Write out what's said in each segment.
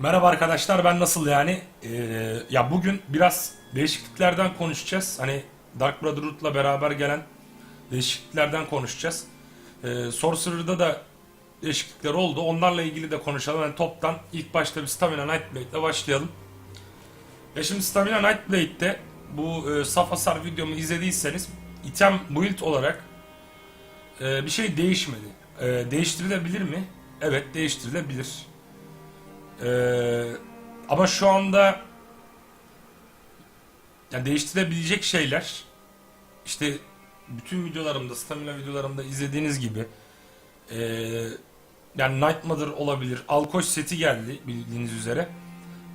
Merhaba arkadaşlar ben nasıl yani? Ee, ya bugün biraz değişikliklerden konuşacağız. Hani Dark Brotherhood'la beraber gelen değişikliklerden konuşacağız. Ee, Sorcerer'da da değişiklikler oldu. Onlarla ilgili de konuşalım. Yani toptan ilk başta bir Stamina Nightblade ile başlayalım. Ya şimdi Stamina Nightblade'de bu e, saf hasar videomu izlediyseniz item build olarak e, bir şey değişmedi. E, değiştirilebilir mi? Evet değiştirilebilir. Ee, ama şu anda yani değiştirebilecek şeyler işte bütün videolarımda, stamina videolarımda izlediğiniz gibi ee, yani Night olabilir. Alkoş seti geldi bildiğiniz üzere.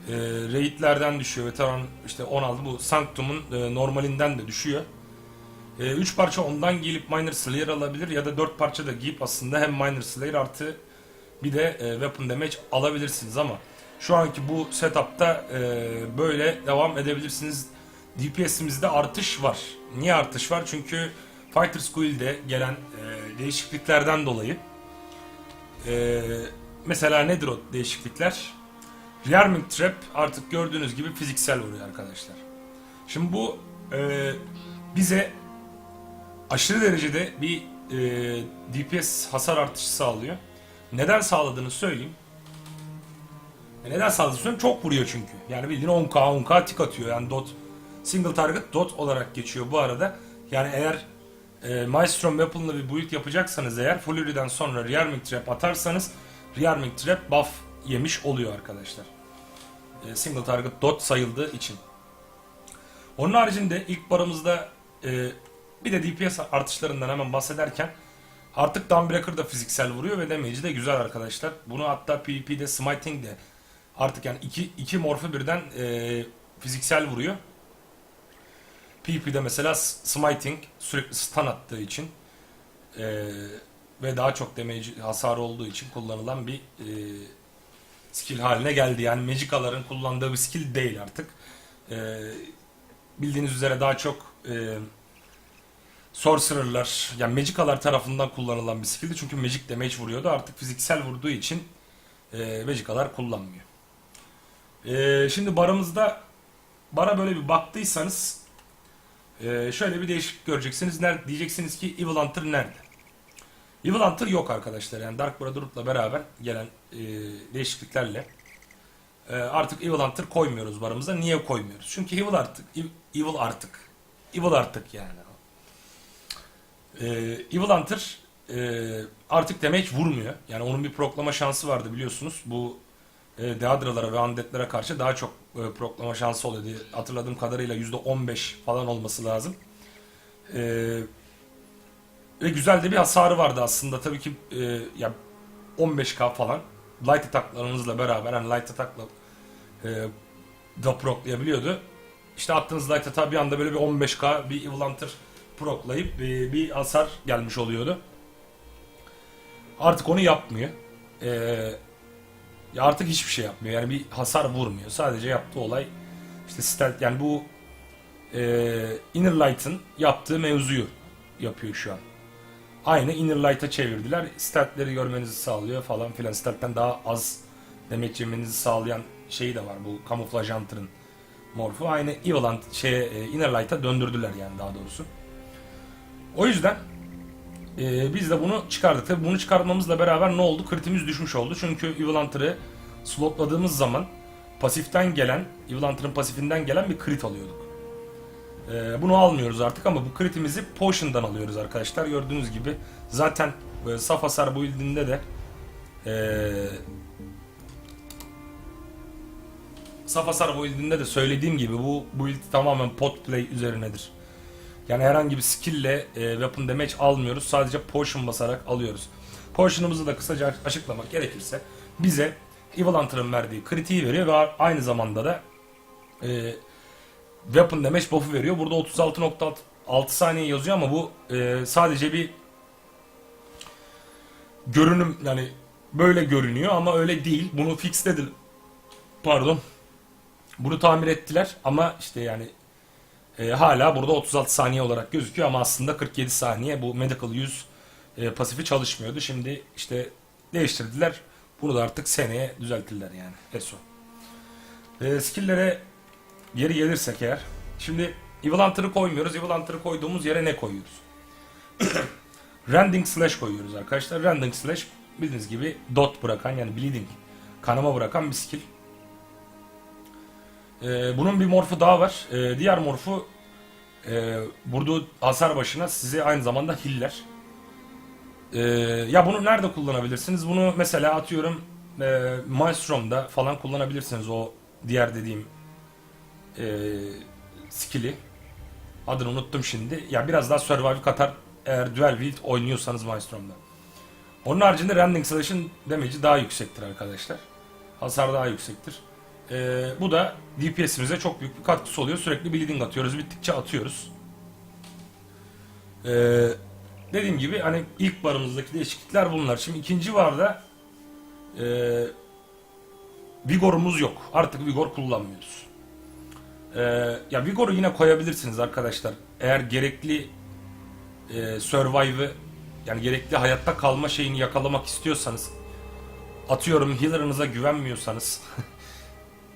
Ee, raidlerden düşüyor. Veteran işte 10 aldı. Bu Sanctum'un e, normalinden de düşüyor. 3 parça ondan gelip Minor Slayer alabilir ya da 4 parça da giyip aslında hem Minor Slayer artı bir de e, weapon damage alabilirsiniz ama şu anki bu setup'ta e, böyle devam edebilirsiniz. DPS'imizde artış var. Niye artış var? Çünkü Fighters Guild'de gelen e, değişikliklerden dolayı e, mesela nedir o değişiklikler? Rearming Trap artık gördüğünüz gibi fiziksel vuruyor arkadaşlar. Şimdi bu e, bize aşırı derecede bir e, DPS hasar artışı sağlıyor. Neden sağladığını söyleyeyim. Neden sağladığını söyleyeyim. Çok vuruyor çünkü. Yani bildiğin 10k 10k tik atıyor. Yani dot single target dot olarak geçiyor bu arada. Yani eğer e, Maelstrom Weapon'la bir build yapacaksanız eğer Flurry'den sonra Rearming Trap atarsanız Rearming Trap buff yemiş oluyor arkadaşlar. E, single target dot sayıldığı için. Onun haricinde ilk barımızda e, bir de DPS artışlarından hemen bahsederken Artık Dawnbreaker da fiziksel vuruyor ve damage'i de güzel arkadaşlar. Bunu hatta PvP'de Smiting de artık yani iki, iki morfu birden e, fiziksel vuruyor. PvP'de mesela Smiting sürekli stun attığı için e, ve daha çok damage hasarı olduğu için kullanılan bir e, skill haline geldi. Yani Magical'ların kullandığı bir skill değil artık. E, bildiğiniz üzere daha çok e, Sorcerer'lar yani Magical'lar tarafından kullanılan bir skilldi. Çünkü Magic damage vuruyordu. Artık fiziksel vurduğu için e, Magical'lar kullanmıyor. E, şimdi barımızda bara böyle bir baktıysanız e, şöyle bir değişiklik göreceksiniz. Nerede, diyeceksiniz ki Evil Hunter nerede? Evil Hunter yok arkadaşlar. Yani Dark Brotherhood'la beraber gelen e, değişikliklerle e, artık Evil Hunter koymuyoruz barımıza. Niye koymuyoruz? Çünkü Evil artık Evil artık Evil artık yani. Ee, Evil Hunter e, artık demek vurmuyor. Yani onun bir proklama şansı vardı biliyorsunuz. Bu e, Deadra'lara ve Undead'lere karşı daha çok e, proklama şansı oluyordu. Hatırladığım kadarıyla %15 falan olması lazım. E, ve güzel de bir hasarı vardı aslında. Tabii ki e, ya 15k falan light attacklarınızla beraber hani light attackla e, da proklayabiliyordu. İşte attığınız light attack bir anda böyle bir 15k bir Evil Hunter proklayıp bir, bir hasar gelmiş oluyordu. Artık onu yapmıyor. Ee, artık hiçbir şey yapmıyor. Yani bir hasar vurmuyor. Sadece yaptığı olay işte stealth yani bu e, Inner Light'ın yaptığı mevzuyu yapıyor şu an. Aynı Inner Light'a çevirdiler. Stealth'leri görmenizi sağlıyor falan filan. Stealth'ten daha az demek yemenizi sağlayan şeyi de var. Bu Camouflage Hunter'ın morfu. Aynı Evil Hunt, şeye, e, Inner Light'a döndürdüler yani daha doğrusu. O yüzden e, biz de bunu çıkardık. Tabii bunu çıkartmamızla beraber ne oldu? Kritimiz düşmüş oldu. Çünkü Evil Hunter'ı slotladığımız zaman pasiften gelen, Evil Hunter'ın pasifinden gelen bir crit alıyorduk. E, bunu almıyoruz artık ama bu critimizi Potion'dan alıyoruz arkadaşlar. Gördüğünüz gibi zaten e, saf hasar build'inde de e, saf hasar build'inde de söylediğim gibi bu build tamamen pot play üzerinedir. Yani herhangi bir skill ile e, weapon damage almıyoruz. Sadece potion basarak alıyoruz. Potion'ımızı da kısaca açıklamak gerekirse bize Evil Hunter'ın verdiği kritiği veriyor ve aynı zamanda da e, weapon damage buff'u veriyor. Burada 36.6 saniye yazıyor ama bu e, sadece bir görünüm yani böyle görünüyor ama öyle değil. Bunu fixledi. Pardon. Bunu tamir ettiler ama işte yani e, hala burada 36 saniye olarak gözüküyor ama aslında 47 saniye bu Medical 100 e, pasifi çalışmıyordu. Şimdi işte değiştirdiler. Bunu da artık seneye düzeltirler yani. ESO. E, skill'lere geri gelirsek eğer. Şimdi Evil Hunter'ı koymuyoruz. Evil Hunter'ı koyduğumuz yere ne koyuyoruz? Rending Slash koyuyoruz arkadaşlar. Rending Slash bildiğiniz gibi dot bırakan yani bleeding kanama bırakan bir skill. Ee, bunun bir morfu daha var. Ee, diğer morfu e, vurduğu hasar başına sizi aynı zamanda hiller. Ee, ya bunu nerede kullanabilirsiniz? Bunu mesela atıyorum e, Maelstrom'da falan kullanabilirsiniz o diğer dediğim e, skill'i. Adını unuttum şimdi. Ya biraz daha survival katar eğer dual wield oynuyorsanız Maelstrom'da. Onun haricinde Rending Slash'ın damage'i daha yüksektir arkadaşlar. Hasar daha yüksektir. Ee, bu da DPS'imize çok büyük bir katkısı oluyor. Sürekli bleeding atıyoruz. Bittikçe atıyoruz. Ee, dediğim gibi hani ilk barımızdaki değişiklikler bunlar. Şimdi ikinci barda e, Vigor'umuz yok. Artık Vigor kullanmıyoruz. Ee, ya Vigor'u yine koyabilirsiniz arkadaşlar. Eğer gerekli e, survive'ı yani gerekli hayatta kalma şeyini yakalamak istiyorsanız atıyorum healer'ınıza güvenmiyorsanız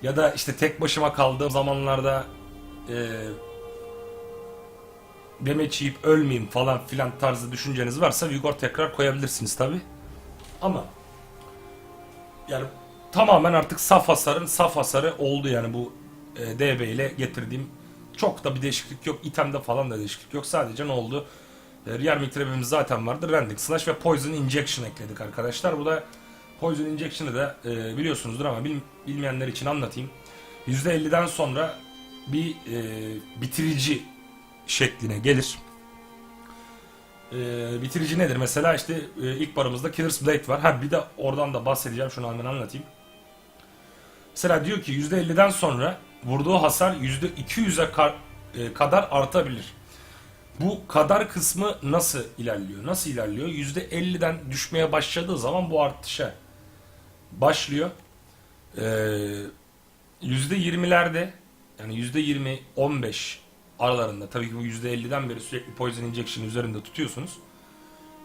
ya da işte tek başıma kaldığım zamanlarda e, damage yiyip ölmeyeyim falan filan tarzı düşünceniz varsa Vigor tekrar koyabilirsiniz tabi. Ama yani tamamen artık saf hasarın saf hasarı oldu yani bu e, DB ile getirdiğim çok da bir değişiklik yok. itemde falan da değişiklik yok. Sadece ne oldu? E, Rearming Trap'imiz zaten vardı. Rending Slash ve Poison Injection ekledik arkadaşlar. Bu da Poison Injection'ı da e, biliyorsunuzdur ama bil- bilmeyenler için anlatayım. %50'den sonra bir e, bitirici şekline gelir. E, bitirici nedir? Mesela işte e, ilk barımızda Killer's Blade var. Ha bir de oradan da bahsedeceğim. Şunu hemen anlatayım. Mesela diyor ki %50'den sonra vurduğu hasar %200'e kar- e, kadar artabilir. Bu kadar kısmı nasıl ilerliyor? Nasıl ilerliyor? %50'den düşmeye başladığı zaman bu artışa başlıyor. Ee, %20'lerde yani %20 15 aralarında tabii ki bu %50'den beri sürekli poison injection üzerinde tutuyorsunuz.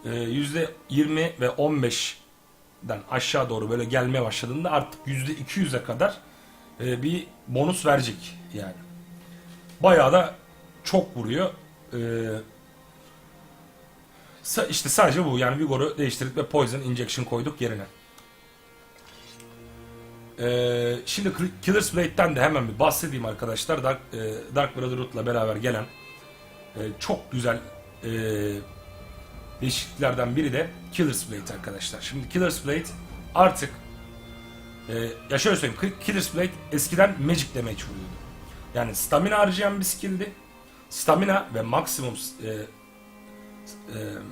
Ee, %20 ve 15'den aşağı doğru böyle gelmeye başladığında artık %200'e kadar e, bir bonus verecek yani. Bayağı da çok vuruyor. Ee, işte sadece bu yani Vigor'u değiştirdik ve Poison Injection koyduk yerine. Ee, şimdi Killer's Blade'den de hemen bir bahsedeyim arkadaşlar. Dark, e, Dark Brotherhood'la beraber gelen e, çok güzel e, değişikliklerden biri de Killer's Blade arkadaşlar. Şimdi Killer's Blade artık e, ya şöyle söyleyeyim Killer's Blade eskiden Magic Damage vuruyordu. Yani stamina harcayan bir skill'di. Stamina ve maksimum e, e,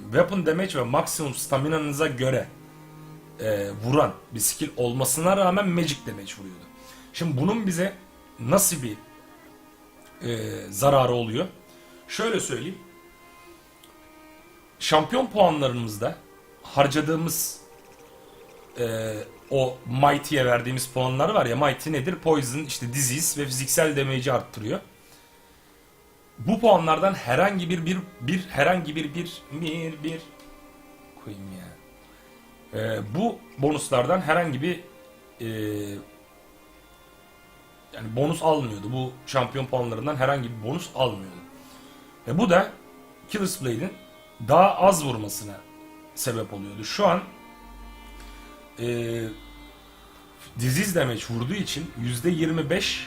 weapon damage ve maksimum staminanıza göre e, vuran bir skill olmasına rağmen magic damage vuruyordu. Şimdi bunun bize nasıl bir e, zararı oluyor? Şöyle söyleyeyim. Şampiyon puanlarımızda harcadığımız e, o Mighty'ye verdiğimiz puanlar var ya Mighty nedir? Poison, işte disease ve fiziksel damage'i arttırıyor. Bu puanlardan herhangi bir bir bir herhangi bir bir bir bir koyayım ya. Ee, bu bonuslardan herhangi bir e, yani bonus almıyordu. Bu şampiyon puanlarından herhangi bir bonus almıyordu. Ve bu da Killer's Blade'in daha az vurmasına sebep oluyordu. Şu an e, disease damage vurduğu için %25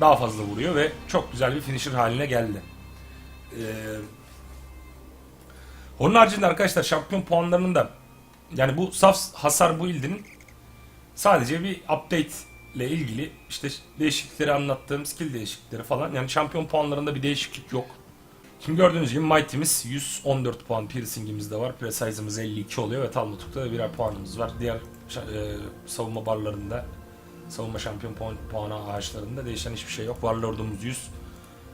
daha fazla vuruyor ve çok güzel bir finisher haline geldi. Ee, onun haricinde arkadaşlar şampiyon puanlarının da yani bu saf hasar build'inin sadece bir update ile ilgili işte değişiklikleri anlattığım skill değişiklikleri falan yani şampiyon puanlarında bir değişiklik yok. Şimdi gördüğünüz gibi Mighty'miz 114 puan, Piercing'imiz de var, Precise'ımız 52 oluyor ve Talmutuk'ta da birer puanımız var. Diğer e, savunma barlarında savunma şampiyon puan, puanı ağaçlarında değişen hiçbir şey yok. Warlord'umuz 100.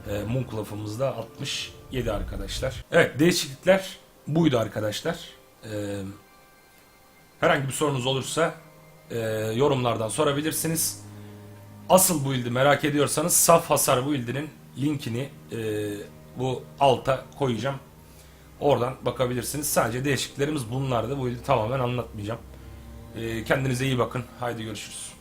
E, Moonclaff'ımız da 67 arkadaşlar. Evet değişiklikler buydu arkadaşlar. E, herhangi bir sorunuz olursa e, yorumlardan sorabilirsiniz. Asıl build'i merak ediyorsanız saf hasar build'inin linkini e, bu alta koyacağım. Oradan bakabilirsiniz. Sadece değişikliklerimiz bunlardı. Bu build'i tamamen anlatmayacağım. E, kendinize iyi bakın. Haydi görüşürüz.